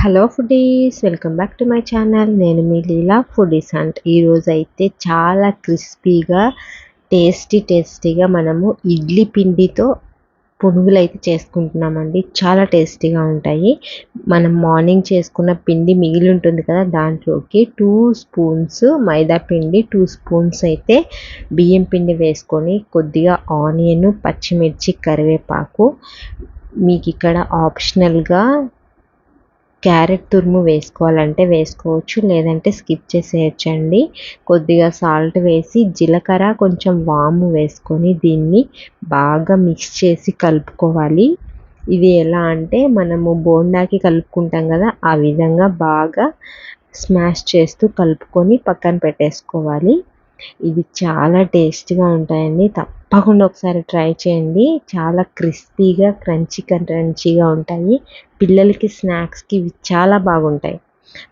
Hello foodies welcome back to my channel. నేను మీ లీలా foodies and ఈరోజు అయితే చాలా క్రిస్పీగా టేస్టీ టేస్టీగా మనము ఇడ్లీ పిండితో పునుగులు అయితే చేసుకుంటున్నామండి. చాలా టేస్టీగా ఉంటాయి. మనం మార్నింగ్ చేసుకున్న పిండి మిగిలి ఉంటుంది కదా దాంట్లోకి టూ స్పూన్స్ మైదా పిండి టూ స్పూన్స్ అయితే బియ్యం పిండి వేసుకొని కొద్దిగా ఆనియన్ పచ్చిమిర్చి కరివేపాకు. మీకు ఇక్కడ ఆప్షనల్గా క్యారెట్ తురుము వేసుకోవాలంటే వేసుకోవచ్చు లేదంటే స్కిప్ చేసేయచ్చండి. కొద్దిగా సాల్ట్ వేసి జీలకర్ర కొంచెం వాము వేసుకొని దీన్ని బాగా మిక్స్ చేసి కలుపుకోవాలి. ఇది ఎలా అంటే మనము బోండాకి కలుపుకుంటాం కదా ఆ విధంగా బాగా స్మాష్ చేస్తూ కలుపుకొని పక్కన పెట్టేసుకోవాలి. ఇది చాలా టేస్టీగా ఉంటాయండి. తప్పకుండా ఒకసారి ట్రై చేయండి. చాలా క్రిస్పీగా క్రంచీ క్రంచీగా ఉంటాయి. పిల్లలకి స్నాక్స్కి ఇవి చాలా బాగుంటాయి.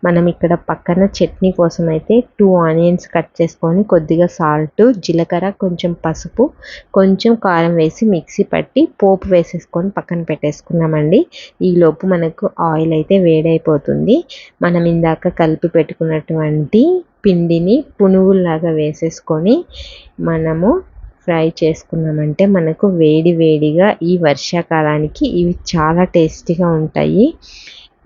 మనం ఇక్కడ పక్కన చట్నీ కోసం అయితే టూ ఆనియన్స్ కట్ చేసుకొని కొద్దిగా సాల్ట్ జీలకర్ర కొంచెం పసుపు కొంచెం కారం వేసి మిక్సీ పట్టి పోపు వేసేసుకొని పక్కన పెట్టేసుకున్నామండి. ఈలోపు మనకు ఆయిల్ అయితే వేడైపోతుంది. మనం ఇందాక కలిపి పెట్టుకున్నటువంటి పిండిని పునుగుల్లాగా వేసేసుకొని మనము ఫ్రై చేసుకున్నామంటే మనకు వేడి వేడిగా ఈ వర్షాకాలానికి ఇవి చాలా టేస్టీగా ఉంటాయి.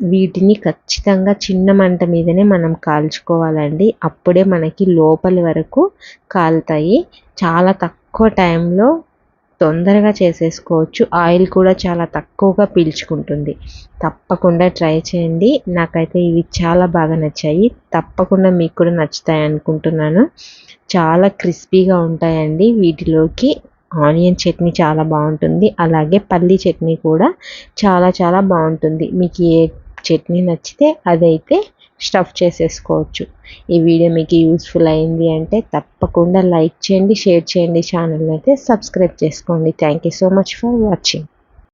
వీటిని ఖచ్చితంగా చిన్న మంట మీదనే మనం కాల్చుకోవాలండి. అప్పుడే మనకి లోపలి వరకు కాలుతాయి. చాలా తక్కువ టైంలో తొందరగా చేసేసుకోవచ్చు. ఆయిల్ కూడా చాలా తక్కువగా పీల్చుకుంటుంది. తప్పకుండా ట్రై చేయండి. నాకైతే ఇవి చాలా బాగా నచ్చాయి. తప్పకుండా మీకు కూడా నచ్చుతాయి అనుకుంటున్నాను. చాలా క్రిస్పీగా ఉంటాయండి వీటిలోకి. ఆనియన్ చట్నీ చాలా బాగుంటుంది. అలాగే పల్లీ చట్నీ కూడా చాలా చాలా బాగుంటుంది. మీకు ఏ చట్నీ నచ్చితే అదైతే స్టఫ్ చేసేసుకోవచ్చు. ఈ వీడియో మీకు యూస్ఫుల్ అయింది అంటే తప్పకుండా లైక్ చేయండి షేర్ చేయండి ఛానల్ అయితే సబ్స్క్రైబ్ చేసుకోండి. Thank you so much for watching